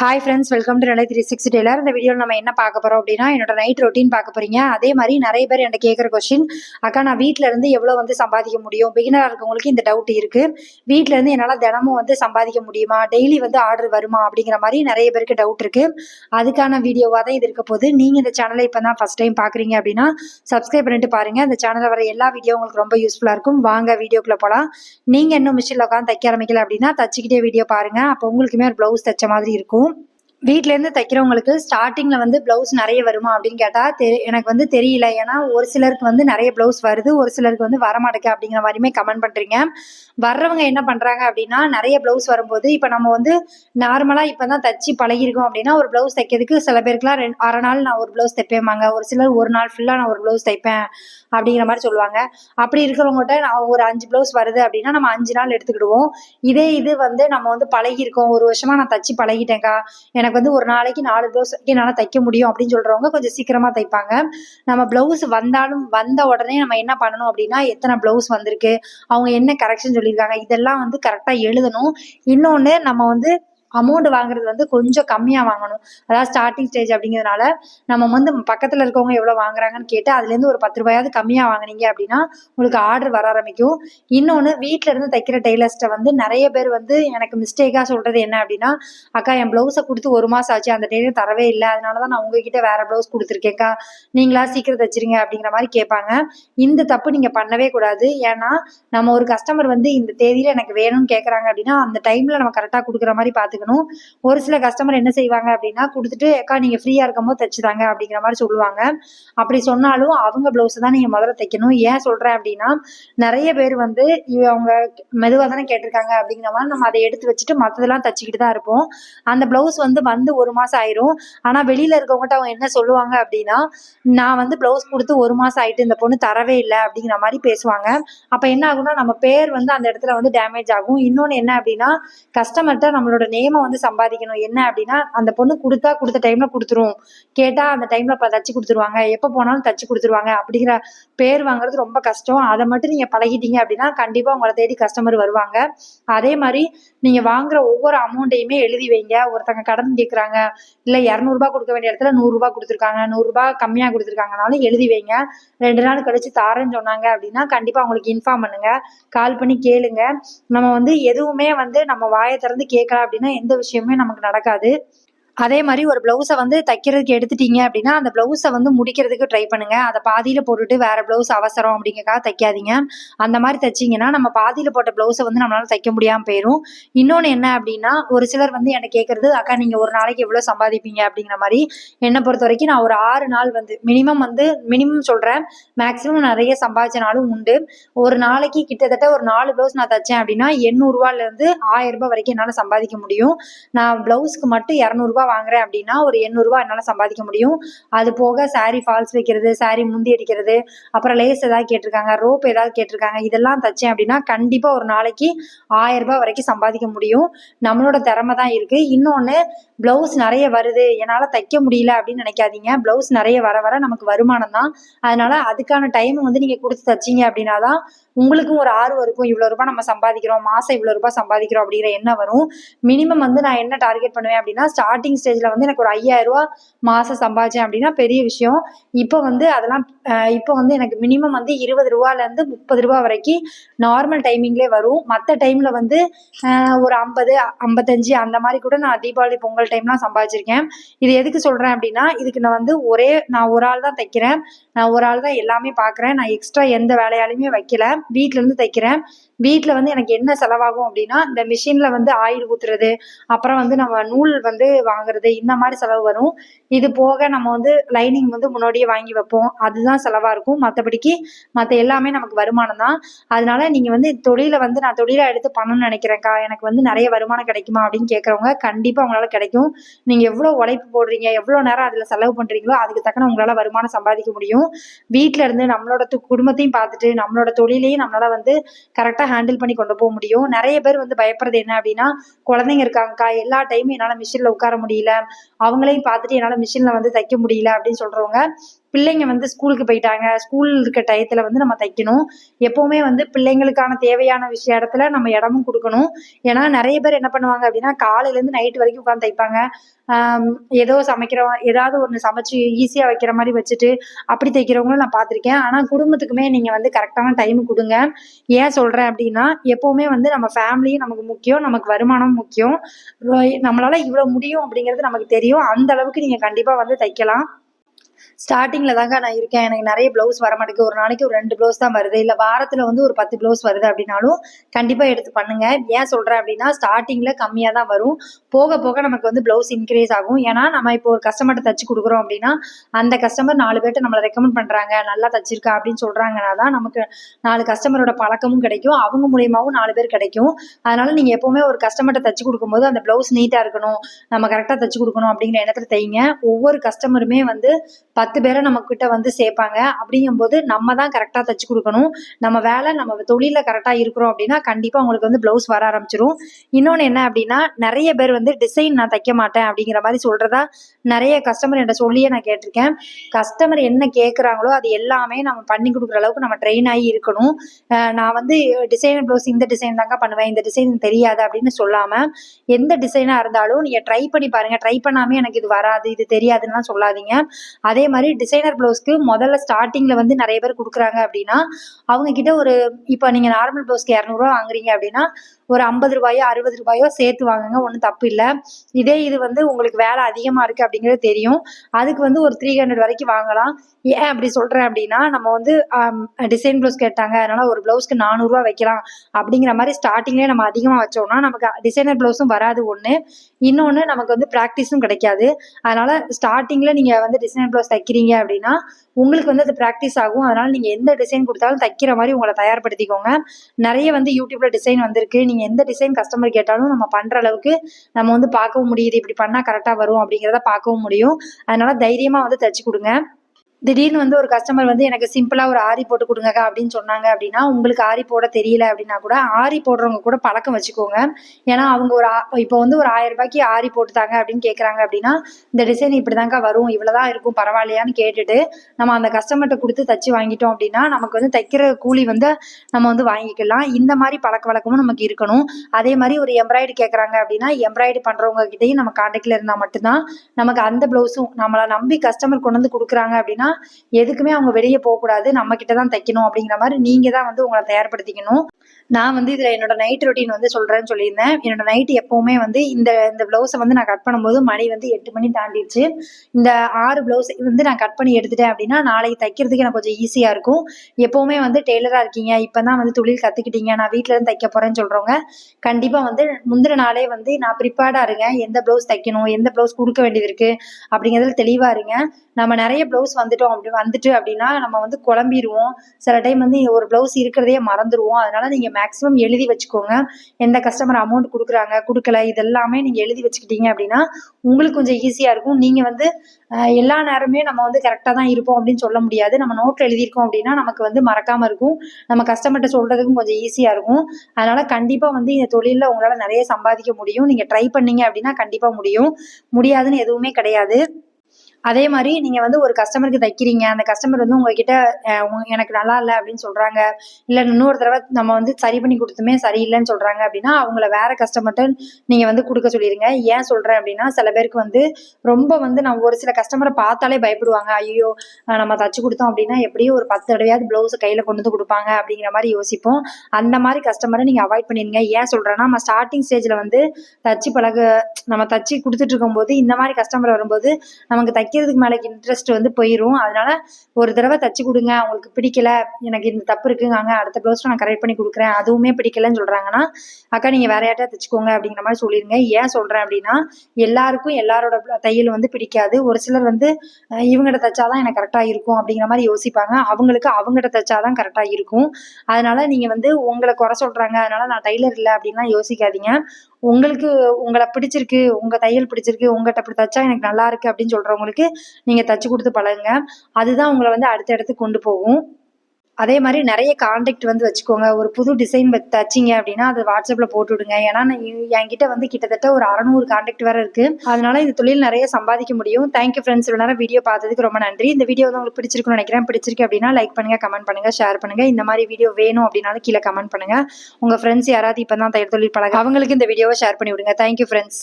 Hi friends welcome to நிலை three six tailor இந்த வீடியோவில் நம்ம என்ன பார்க்க போகிறோம் அப்படின்னா என்னோட நைட் ரொட்டீன் பார்க்க போகிறீங்க அதே மாதிரி நிறைய பேர் என்கிட்ட கேட்குற கொஸ்டின் அக்கா நான் வீட்டில் இருந்து எவ்வளோ வந்து சம்பாதிக்க முடியும்? பிகினராக இருக்கவங்களுக்கு இந்த டவுட் இருக்குது வீட்டில் இருந்து என்னால் தினமும் வந்து சம்பாதிக்க முடியுமா? டெய்லி வந்து ஆர்டர் வருமா? அப்படிங்கிற மாதிரி நிறைய பேருக்கு டவுட் இருக்குது அதுக்கான வீடியோவாக தான் இது இருக்க போது நீங்கள் இந்த சேனலை இப்போ தான் ஃபஸ்ட் டைம் பார்க்குறீங்க அப்படின்னா சப்ஸ்கிரைப் பண்ணிட்டு பாருங்கள் இந்த சேனலில் வர எல்லா வீடியோ உங்களுக்கு ரொம்ப யூஸ்ஃபுல்லாக இருக்கும். வாங்க வீடியோக்குள்ளே போகலாம் நீங்கள் இன்னும் மிஷினில் உட்காந்து தைக்க ஆரம்பிக்கல அப்படின்னா தச்சுக்கிட்டே வீடியோ பாருங்கள் அப்போ உங்களுக்குமே ஒரு ப்ளவுஸ் தைச்ச மாதிரி இருக்கும். வீட்டிலேருந்து தைக்கிறவங்களுக்கு ஸ்டார்டிங்கில் வந்து ப்ளவுஸ் நிறைய வருமா அப்படின்னு கேட்டால் தெ எனக்கு வந்து தெரியல. ஏன்னா ஒரு சிலருக்கு வந்து நிறைய ப்ளவுஸ் வருது. ஒரு சிலருக்கு வந்து வரமாட்டேங்க அப்படிங்கிற மாதிரியுமே கமெண்ட் பண்ணுறீங்க வர்றவங்க என்ன பண்ணுறாங்க அப்படின்னா நிறைய ப்ளவுஸ் வரும்போது இப்போ நம்ம வந்து நார்மலாக இப்போ தான் தச்சு பழகிருக்கோம் அப்படின்னா ஒரு ப்ளவுஸ் தைக்கிறதுக்கு சில பேருக்குலாம் ரெண்டு அரை நாள் நான் ஒரு ப்ளவுஸ் தைப்பேம்பாங்க. ஒரு சிலர் ஒரு நாள் ஃபுல்லாக நான் ஒரு ப்ளவுஸ் தைப்பேன் அப்படிங்கிற மாதிரி சொல்லுவாங்க. அப்படி இருக்கிறவங்ககிட்ட நான் ஒரு அஞ்சு ப்ளவுஸ் வருது அப்படின்னா நம்ம அஞ்சு நாள் எடுத்துக்கிடுவோம். இதே இது வந்து நம்ம வந்து பழகிருக்கோம் ஒரு வருஷமாக நான் தச்சு பழகிட்டேங்க்கா எனக்கு வந்து ஒரு நாளைக்கு நாலு ப்ளவுஸ் என்னால் தைக்க முடியும் அப்படின்னு சொல்றவங்க கொஞ்சம் சீக்கிரமா தைப்பாங்க. நம்ம ப்ளவுஸ் வந்தாலும் வந்த உடனே நம்ம என்ன பண்ணணும் அப்படின்னா எத்தனை ப்ளவுஸ் வந்திருக்கு அவங்க என்ன கரெக்ஷன் சொல்லியிருக்காங்க இதெல்லாம் வந்து கரெக்டாக எழுதணும். இன்னொன்று நம்ம வந்து அமௌண்ட் வாங்குறது வந்து கொஞ்சம் கம்மியாக வாங்கணும். அதாவது ஸ்டார்டிங் ஸ்டேஜ் அப்படிங்கிறதுனால நம்ம வந்து பக்கத்தில் இருக்கவங்க எவ்வளோ வாங்குறாங்கன்னு கேட்டு அதுலேருந்து ஒரு பத்து ரூபாயாவது கம்மியாக வாங்கினீங்க அப்படின்னா உங்களுக்கு ஆர்டர் வர ஆரம்பிக்கும். இன்னொன்று வீட்டில் இருந்து தைக்கிற டெய்லர்ஸ்ட்டை வந்து நிறைய பேர் வந்து எனக்கு மிஸ்டேக்காக சொல்கிறது என்ன அப்படின்னா அக்கா என் ப்ளவுஸை கொடுத்து ஒரு மாதம் ஆச்சு அந்த டெய்லர் தரவே இல்லை. அதனால தான் நான் உங்ககிட்ட வேற ப்ளவுஸ் கொடுத்துருக்கேன்க்கா. நீங்களா சீக்கிரம் தைச்சிருங்க அப்படிங்கிற மாதிரி கேட்பாங்க. இந்த தப்பு நீங்கள் பண்ணவே கூடாது. ஏன்னா நம்ம ஒரு கஸ்டமர் வந்து இந்த தேதியில் எனக்கு வேணும்னு கேட்குறாங்க அப்படின்னா அந்த டைமில் நம்ம கரெக்டாக கொடுக்குற மாதிரி பார்த்துக்கணும் ஒரு சில கஸ்டமர் என்ன செய்வாங்க அப்படின்னா கொடுத்துட்டு அக்கா நீங்கள் ஃப்ரீயாக இருக்கும்போது தைச்சுதாங்க அப்படிங்கிற மாதிரி சொல்லுவாங்க. அப்படி சொன்னாலும் அவங்க ப்ளவுஸை தான் நீங்கள் முதல்ல தைக்கணும். ஏன் சொல்கிறேன் அப்படின்னா நிறைய பேர் வந்து அவங்க மெதுவாக தானே கேட்டிருக்காங்க அப்படிங்கிற மாதிரி நம்ம அதை எடுத்து வச்சுட்டு மற்றதெல்லாம் தைச்சிக்கிட்டு தான் இருப்போம். அந்த ப்ளவுஸ் வந்து வந்து ஒரு மாதம் ஆயிரும். ஆனால் வெளியில் இருக்கவங்ககிட்ட அவங்க என்ன சொல்லுவாங்க அப்படின்னா நான் வந்து ப்ளவுஸ் கொடுத்து ஒரு மாதம் ஆயிட்டு இந்த பொண்ணு தரவே இல்லை அப்படிங்கிற மாதிரி பேசுவாங்க. அப்போ என்ன ஆகும்னா நம்ம பேர் வந்து அந்த இடத்துல வந்து டேமேஜ் ஆகும். இன்னொன்று என்ன அப்படின்னா கஸ்டமர்கிட்ட நம்மளோட நேம் வந்து சம்பாதிக்கணும். என்ன அப்படின்னா அந்த பொண்ணு கொடுத்தா கொடுத்த டைம்ல கொடுத்துரும். கேட்டா அந்த டைம்ல தச்சு கொடுத்துருவாங்க. எப்போ போனாலும் தச்சு கொடுத்துருவாங்க. அப்படிங்கிற பேர் வாங்குறது ரொம்ப கஷ்டம். அதை மட்டும் நீங்க பழகிட்டீங்க அப்படின்னா கண்டிப்பாக உங்களை தேடி கஸ்டமர் வருவாங்க. அதே மாதிரி நீங்க வாங்குற ஒவ்வொரு அமௌண்ட்டையுமே எழுதி வைங்க. ஒருத்தங்க கடன் கேட்குறாங்க இல்ல இரநூறுபா கொடுக்க வேண்டிய இடத்துல நூறுரூபா கொடுத்துருக்காங்க. நூறுரூபா கம்மியாக கொடுத்துருக்காங்கனாலும் எழுதி வைங்க. ரெண்டு நாள் கழிச்சு தாரேன்னு சொன்னாங்க அப்படின்னா கண்டிப்பாக உங்களுக்கு இன்ஃபார்ம் பண்ணுங்க. கால் பண்ணி கேளுங்க. நம்ம வந்து எதுவுமே வந்து நம்ம வாயை திறந்து கேட்கல அப்படின்னா எந்த விஷயமுமே நமக்கு நடக்காது. அதே மாதிரி ஒரு ப்ளவுஸை வந்து தைக்கிறதுக்கு எடுத்துட்டீங்க அப்படின்னா அந்த ப்ளவுஸை வந்து முடிக்கிறதுக்கு ட்ரை பண்ணுங்க. அதை பாதியில் போட்டுட்டு வேற ப்ளவுஸ் அவசரம் அப்படிங்கக்காக தைக்காதீங்க. அந்த மாதிரி தைச்சிங்கன்னா நம்ம பாதியில் போட்ட ப்ளவுஸை வந்து நம்மளால தைக்க முடியாமல் போயிடும் இன்னொன்று என்ன அப்படின்னா ஒரு சிலர் வந்து என்ன கேட்குறது அக்கா நீங்கள் ஒரு நாளைக்கு எவ்வளோ சம்பாதிப்பீங்க? அப்படிங்கிற மாதிரி. என்னை பொறுத்த வரைக்கும் நான் ஒரு ஆறு நாள் வந்து மினிமம் வந்து மினிமம் சொல்கிறேன் மேக்ஸிமம் நிறைய சம்பாதிச்ச நாளும் உண்டு. ஒரு நாளைக்கு கிட்டத்தட்ட ஒரு நாலு ப்ளவுஸ் நான் தைச்சேன் அப்படின்னா எண்ணூறுரூவாலேருந்து ஆயிரம் ரூபாய் வரைக்கும் என்னால் சம்பாதிக்க முடியும். நான் ப்ளவுஸ்க்கு மட்டும் இரநூறுபா வாங்குறேன் அப்படின்னா ஒரு எண்ணூறுரூவா என்னால் சம்பாதிக்க முடியும். அது போக saree ஃபால்ஸ் வைக்கிறது saree முந்தி அடிக்கிறது அப்புறம் லேஸ் ஏதாவது கேட்டிருக்காங்க ரோப் ஏதாவது கேட்டிருக்காங்க இதெல்லாம் தைச்சேன் அப்படின்னா கண்டிப்பாக ஒரு நாளைக்கு ஆயிரம் ரூபாய் வரைக்கும் சம்பாதிக்க முடியும். நம்மளோட திறமை தான் இருக்குது இன்னொன்று ப்ளவுஸ் நிறைய வருது. என்னால் தைக்க முடியல அப்படின்னு நினைக்காதீங்க. ப்ளவுஸ் நிறைய வர வர நமக்கு வருமானம் தான். அதனால அதுக்கான டைம் வந்து நீங்கள் கொடுத்து தைச்சீங்க அப்படின்னா தான் உங்களுக்கும் ஒரு ஆர்வம் இருக்கும். இவ்வளோ ரூபாய் நம்ம சம்பாதிக்கிறோம். மாதம் இவ்வளோ ரூபாய் சம்பாதிக்கிறோம் அப்படிங்கிற எண்ணம் வரும். மினிமம் வந்து நான் என்ன டார்கெட் பண்ணுவேன் அப்படின்னா ஸ்டார்டிங் ஸ்டேஜில் வந்து எனக்கு ஒரு ஐயாயிரம் ரூபா மாதம் சம்பாதிச்சேன் அப்படின்னா பெரிய விஷயம். இப்போ வந்து அதெல்லாம் இப்போ வந்து எனக்கு மினிமம் வந்து இருபது ரூபாலேருந்து முப்பது ரூபா வரைக்கும் நார்மல் டைமிங்லேயே வரும். மற்ற டைமில் வந்து ஒரு ஐம்பது ஐம்பத்தஞ்சு அந்த மாதிரி கூட நான் தீபாவளி பொங்கல் டைம்லாம் சம்பாதிச்சிருக்கேன். இது எதுக்கு சொல்கிறேன் அப்படின்னா இதுக்கு நான் வந்து ஒரே நான் ஒரு ஆள் தான் தைக்கிறேன். நான் ஒரு ஆள் தான் எல்லாமே பார்க்குறேன் நான் எக்ஸ்ட்ரா எந்த வேலையாலையுமே வைக்கல. வீட்டிலேருந்து தைக்கிறேன். வீட்டில் வந்து எனக்கு என்ன செலவாகும் அப்படின்னா இந்த மிஷினில் வந்து ஆயில் ஊற்றுறது அப்புறம் வந்து நம்ம நூல் வந்து வாங்குறது இந்த மாதிரி செலவு வரும். இது போக நம்ம வந்து லைனிங் வந்து முன்னாடியே வாங்கி வைப்போம். அதுதான் செலவாக இருக்கும். மற்றபடிக்கு மற்ற எல்லாமே நமக்கு வருமானம் தான். அதனால நீங்கள் வந்து தொழிலை வந்து நான் தொழிலை எடுத்து பண்ணணும்னு நினைக்கிறேன்க்கா. எனக்கு வந்து நிறைய வருமானம் கிடைக்குமா அப்படின்னு கேட்குறவங்க கண்டிப்பாக உங்களால் கிடைக்கும். நீங்கள் எவ்வளோ உழைப்பு போடுறீங்க எவ்வளோ நேரம் அதில் செலவு பண்ணுறீங்களோ அதுக்கு தக்கன உங்களால் வருமானம் சம்பாதிக்க முடியும். வீட்டில் இருந்து நம்மளோட குடும்பத்தையும் பார்த்துட்டு நம்மளோட தொழிலையும் நம்மளால் வந்து கரெக்டாக ஹேண்டில் பண்ணி கொண்டு போக முடியும். நிறைய பேர் வந்து பயப்படுறது என்ன அப்படின்னா குழந்தைங்க இருக்காங்கக்கா. எல்லா டைமும் என்னால் மிஷினில் உட்கார முடியும். முடியல. அவங்களையும் பார்த்துட்டு என்னால் மிஷினில் வந்து தைக்க முடியல அப்படின்னு சொல்கிறவங்க பிள்ளைங்க வந்து ஸ்கூலுக்கு போயிட்டாங்க. ஸ்கூல் இருக்க டயத்தில் வந்து நம்ம தைக்கணும். எப்போவுமே வந்து பிள்ளைங்களுக்கான தேவையான விஷய இடத்துல நம்ம இடமும் கொடுக்கணும். ஏன்னா நிறைய பேர் என்ன பண்ணுவாங்க அப்படின்னா காலையிலேருந்து நைட் வரைக்கும் உட்காந்து தைப்பாங்க. ஏதோ சமைக்கிறோம் ஏதாவது ஒன்று சமைச்சு ஈஸியாக வைக்கிற மாதிரி வச்சுட்டு அப்படி தைக்கிறவங்களும் நான் பார்த்துருக்கேன். ஆனால் குடும்பத்துக்குமே நீங்கள் வந்து கரெக்டான டைம் கொடுங்க. ஏன் சொல்கிறேன் அப்படின்னா எப்போவுமே வந்து நம்ம ஃபேமிலியும் நமக்கு முக்கியம் நமக்கு வருமானம் முக்கியம். ரொ- நம்மளால இவ்வளோ முடியும் அப்படிங்கிறது நமக்கு தெரியும். அந்த அளவுக்கு நீங்கள் கண்டிப்பாக வந்து தைக்கலாம். ஸ்டார்டிங்கில் தாங்க நான் இருக்கேன். எனக்கு நிறைய ப்ளவுஸ் வர மாட்டேங்குது ஒரு நாளைக்கு ஒரு ரெண்டு ப்ளவுஸ் தான் வருது. இல்லை வாரத்தில் வந்து ஒரு பத்து ப்ளவுஸ் வருது அப்படின்னாலும் கண்டிப்பாக எடுத்து பண்ணுங்க. ஏன் சொல்கிறேன் அப்படின்னா ஸ்டார்டிங்கில் கம்மியாக தான் வரும். போக போக நமக்கு வந்து ப்ளவுஸ் இன்க்ரீஸ் ஆகும். ஏன்னா நம்ம இப்போ ஒரு கஸ்டமர்கிட்ட தச்சு கொடுக்குறோம் அப்படின்னா அந்த கஸ்டமர் நாலு பேர்ட்ட நம்மளை ரெக்கமெண்ட் பண்ணுறாங்க நல்லா தச்சிருக்கா அப்படின்னு சொல்கிறாங்கன்னா தான் நமக்கு நாலு கஸ்டமரோட பழக்கமும் கிடைக்கும். அவங்க மூலியமாகவும் நாலு பேர் கிடைக்கும். அதனால நீங்கள் எப்போவுமே ஒரு கஸ்டமர்கிட்ட தச்சு கொடுக்கும்போது அந்த ப்ளவுஸ் நீட்டாக இருக்கணும். நம்ம கரெக்டாக தச்சு கொடுக்கணும் அப்படிங்கிற எண்ணத்தில் தைங்க ஒவ்வொரு கஸ்டமருமே வந்து பத்து பேரை நம்ம கிட்ட வந்து சேர்ப்பாங்க. அப்படிங்கும்போது நம்ம தான் கரெக்டாக தச்சு கொடுக்கணும். நம்ம வேலை நம்ம தொழிலில் கரெக்டாக இருக்கிறோம் அப்படின்னா கண்டிப்பாக உங்களுக்கு வந்து ப்ளவுஸ் வர ஆரம்பிச்சிரும். இன்னொன்று என்ன அப்படின்னா நிறைய பேர் வந்து டிசைன் நான் தைக்க மாட்டேன் அப்படிங்கிற மாதிரி சொல்கிறதா நிறைய கஸ்டமர் என்கிட்ட சொல்லியே நான் கேட்டிருக்கேன். கஸ்டமர் என்ன கேட்குறாங்களோ அது எல்லாமே நம்ம பண்ணி கொடுக்குற அளவுக்கு நம்ம ட்ரெயின் ஆகி இருக்கணும். நான் வந்து டிசைன் ப்ளவுஸ் இந்த டிசைன் தாங்க பண்ணுவேன். இந்த டிசைன் தெரியாது அப்படின்னு சொல்லாமல் எந்த டிசைனாக இருந்தாலும் நீங்கள் ட்ரை பண்ணி பாருங்கள் ட்ரை பண்ணாமே எனக்கு இது வராது இது தெரியாதுன்னுலாம் சொல்லாதீங்க. அதே அதே மாதிரி டிசைனர் ப்ளவுஸ்க்கு முதல்ல ஸ்டார்டிங்கில் வந்து நிறைய பேர் கொடுக்குறாங்க அப்படின்னா அவங்க கிட்ட ஒரு இப்போ நீங்கள் நார்மல் ப்ளவுஸ்க்கு இரநூறுவா வாங்குறீங்க அப்படின்னா ஒரு ஐம்பது ரூபாயோ அறுபது ரூபாயோ சேர்த்து வாங்குங்க ஒன்றும் தப்பு இல்லை. இதே இது வந்து உங்களுக்கு வேலை அதிகமாக இருக்குது அப்படிங்கிறது தெரியும். அதுக்கு வந்து ஒரு த்ரீ ஹண்ட்ரட் வரைக்கும் வாங்கலாம். ஏன் அப்படி சொல்கிறேன் அப்படின்னா நம்ம வந்து டிசைன் ப்ளவுஸ் கேட்டாங்க அதனால் ஒரு ப்ளவுஸ்க்கு நானூறுரூவா வைக்கலாம் அப்படிங்கிற மாதிரி ஸ்டார்டிங்லேயே நம்ம அதிகமாக வச்சோம்னா நமக்கு டிசைனர் ப்ளவுஸும் வராது ஒன்று இன்னொன்று நமக்கு வந்து ப்ராக்டிஸும் கிடைக்காது. அதனால் ஸ்டார்டிங்கில் நீங்கள் வந்து டிசைனர் ப்ளவுஸ் தைக்கிறீங்க அப்படின்னா உங்களுக்கு வந்து அது ப்ராக்டிஸ் ஆகும். அதனால் நீங்கள் எந்த டிசைன் கொடுத்தாலும் தைக்கிற மாதிரி உங்களை தயார்படுத்திக்கோங்க. நிறைய வந்து யூடியூப்பில் டிசைன் வந்திருக்கு. நீங்கள் எந்த டிசைன் கஸ்டமர் கேட்டாலும் நம்ம பண்ணுற அளவுக்கு நம்ம வந்து பார்க்கவும் முடியுது. இப்படி பண்ணால் கரெக்டாக வரும் அப்படிங்கிறத பார்க்கவும் முடியும். அதனால் தைரியமாக வந்து தைச்சி கொடுங்க. திடீர்னு வந்து ஒரு கஸ்டமர் வந்து எனக்கு சிம்பிளாக ஒரு ஆரி போட்டு கொடுங்கக்கா அப்படின்னு சொன்னாங்க அப்படின்னா உங்களுக்கு ஆரி போட தெரியல அப்படின்னா கூட ஆரி போடுறவங்க கூட பழக்கம் வச்சுக்கோங்க. ஏன்னா அவங்க ஒரு ஆ- இப்போ வந்து ஒரு ஆயிரம் ரூபாய்க்கு ஆரி போட்டுத்தாங்க அப்படின்னு கேட்குறாங்க அப்படின்னா இந்த டிசைன் இப்படி தாங்க வரும் இவ்வளோதான் இருக்கும் பரவாயில்லையான்னு கேட்டுட்டு நம்ம அந்த கஸ்டமர்கிட்ட கொடுத்து தச்சு வாங்கிட்டோம் அப்படின்னா நமக்கு வந்து தைக்கிற கூலி வந்து நம்ம வந்து வாங்கிக்கலாம். இந்த மாதிரி பழக்க வழக்கமும் நமக்கு இருக்கணும். அதே மாதிரி ஒரு எம்ப்ராய்டு கேட்குறாங்க அப்படின்னா எம்ப்ராய்டு பண்ணுறவங்க கிட்டேயும் நம்ம காண்டாக்டில் இருந்தால் மட்டும்தான் நமக்கு அந்த ப்ளவுஸும் நம்மளை நம்பி கஸ்டமர் கொண்டு வந்து கொடுக்குறாங்க அப்படின்னா எதுக்குமே அவங்க வெளியே போகக்கூடாது நம்ம கிட்ட தான் தைக்கணும் அப்படிங்கிற மாதிரி நீங்கள் தான் வந்து உங்களை தயார்படுத்திக்கணும். நான் வந்து இதில் என்னோட நைட் ரொட்டீன் வந்து சொல்கிறேன்னு சொல்லியிருந்தேன். என்னோட நைட் எப்போவுமே வந்து இந்த இந்த ப்ளவுஸை வந்து நான் கட் பண்ணும்போது மணி வந்து எட்டு மணி தாண்டிடுச்சு. இந்த ஆறு ப்ளவுஸ் வந்து நான் கட் பண்ணி எடுத்துட்டேன் அப்படின்னா நாளைக்கு தைக்கிறதுக்கு எனக்கு கொஞ்சம் ஈஸியாக இருக்கும். எப்போவுமே வந்து டெய்லராக இருக்கீங்க. இப்போ தான் வந்து தொழில் கற்றுக்கிட்டீங்க நான் வீட்டில் இருந்து தைக்க போகிறேன்னு சொல்கிறவங்க கண்டிப்பாக வந்து முந்தின நாளே வந்து நான் ப்ரிப்பேர்டாக இருங்க. எந்த ப்ளவுஸ் தைக்கணும்? எந்த ப்ளவுஸ் கொடுக்க வேண்டியது இருக்குது அப்படிங்கிறதுல தெளிவாக இருங்க. நம்ம நிறைய ப்ளவுஸ் வந்துட்டோம் அப்படி வந்துட்டு அப்படின்னா நம்ம வந்து குழம்பிடுவோம் சில டைம் வந்து ஒரு ப்ளவுஸ் இருக்கிறதையே மறந்துடுவோம் அதனால நீங்கள் மேக்ஸிமம் எழுதி வச்சுக்கோங்க. எந்த கஸ்டமர் அமௌண்ட் கொடுக்குறாங்க கொடுக்கல இதெல்லாமே நீங்கள் எழுதி வச்சுக்கிட்டீங்க அப்படின்னா உங்களுக்கு கொஞ்சம் ஈஸியாக இருக்கும். நீங்கள் வந்து எல்லா நேரமே நம்ம வந்து கரெக்டாக தான் இருப்போம் அப்படின்னு சொல்ல முடியாது. நம்ம நோட்டில் எழுதியிருக்கோம் அப்படின்னா நமக்கு வந்து மறக்காமல் இருக்கும். நம்ம கஸ்டமர்கிட்ட சொல்கிறதுக்கும் கொஞ்சம் ஈஸியாக இருக்கும். அதனால் கண்டிப்பாக வந்து இந்த தொழிலில் உங்களால் நிறைய சம்பாதிக்க முடியும். நீங்கள் ட்ரை பண்ணீங்க அப்படின்னா கண்டிப்பாக முடியும். முடியாதுன்னு எதுவுமே கிடையாது. அதே மாதிரி நீங்கள் வந்து ஒரு கஸ்டமருக்கு தைக்கிறீங்க. அந்த கஸ்டமர் வந்து உங்ககிட்ட எனக்கு நல்லா இல்லை அப்படின்னு சொல்கிறாங்க இல்லை இன்னொரு தடவை நம்ம வந்து சரி பண்ணி கொடுத்துமே சரியில்லைன்னு சொல்கிறாங்க அப்படின்னா அவங்கள வேற கஸ்டமர்கிட்ட நீங்கள் வந்து கொடுக்க சொல்லிடுங்க ஏன் சொல்கிறேன் அப்படின்னா சில பேருக்கு வந்து ரொம்ப வந்து நம்ம ஒரு சில கஸ்டமரை பார்த்தாலே பயப்படுவாங்க. ஐயோ நம்ம தச்சு கொடுத்தோம் அப்படின்னா எப்படியும் ஒரு பத்து தடவையாவது ப்ளவுஸை கையில் கொண்டு வந்து கொடுப்பாங்க அப்படிங்கிற மாதிரி யோசிப்போம். அந்த மாதிரி கஸ்டமரை நீங்கள் அவாய்ட் பண்ணிடுங்க ஏன் சொல்கிறேன்னா நம்ம ஸ்டார்டிங் ஸ்டேஜில் வந்து தச்சு பழக நம்ம தச்சு கொடுத்துட்டு இருக்கும்போது இந்த மாதிரி கஸ்டமர் வரும்போது நமக்கு தைக்கிறதுக்கு மேலே இன்ட்ரெஸ்ட் வந்து போயிடும் அதனால ஒரு தடவை தச்சு கொடுங்க. அவங்களுக்கு பிடிக்கல. எனக்கு இந்த தப்பு இருக்குங்க அடுத்த ப்ளவுஸ் நான் கரெக்ட் பண்ணி கொடுக்குறேன். அதுவுமே பிடிக்கலன்னு சொல்கிறாங்கன்னா அக்கா நீங்கள் வேற யார்ட்டா தச்சுக்கோங்க அப்படிங்கிற மாதிரி சொல்லிடுங்க ஏன் சொல்கிறேன் அப்படின்னா எல்லாருக்கும் எல்லாரோட தையல் வந்து பிடிக்காது. ஒரு சிலர் வந்து அஹ், இவங்ககிட்ட தைச்சாதான் எனக்கு கரெக்டாக இருக்கும் அப்படிங்கிற மாதிரி யோசிப்பாங்க. அவங்களுக்கு அவங்ககிட்ட தைச்சாதான் கரெக்டாக இருக்கும். அதனால நீங்கள் வந்து உங்களை குறை சொல்கிறாங்க அதனால நான் டைலர் இல்லை அப்படின்லாம் யோசிக்காதீங்க. உங்களுக்கு உங்களை பிடிச்சிருக்கு உங்கள் தையல் பிடிச்சிருக்கு உங்கள்கிட்ட அப்படி தைச்சா எனக்கு நல்லா இருக்கு அப்படின்னு சொல்கிறவங்களுக்கு நீங்கள் தச்சு கொடுத்து பழகுங்க. அதுதான் உங்களை வந்து அடுத்த இடத்துக்கு கொண்டு போகும். அதே மாதிரி நிறைய காண்டாக்ட் வந்து வச்சுக்கோங்க. ஒரு புது டிசைன் தச்சிங்க அப்படின்னா அது வாட்ஸ்அப்பில் போட்டு விடுங்க. ஏன்னா நான் என்கிட்ட வந்து கிட்டத்தட்ட ஒரு அறநூறு காண்டாக்ட் வேறு இருக்குது அதனால இந்த தொழில் நிறைய சம்பாதிக்க முடியும். தேங்க்யூ ஃப்ரெண்ட்ஸ் இவ்வளோ நேரம் வீடியோ பார்த்ததுக்கு ரொம்ப நன்றி. இந்த வீடியோ வந்து உங்களுக்கு பிடிச்சிருக்குன்னு நினைக்கிறேன். பிடிச்சிருக்கு அப்படின்னா லைக் பண்ணுங்க கமெண்ட் பண்ணுங்கள் ஷேர் பண்ணுங்க. இந்த மாதிரி வீடியோ வேணும் அப்படின்னாலும் கீழே கமெண்ட் பண்ணுங்க. உங்கள் ஃப்ரெண்ட்ஸ் யாராவது இப்போ தான் தையல் தொழில் பழக அவங்களுக்கு இந்த வீடியோவை ஷேர் பண்ணி விடுங்க. Thank you friends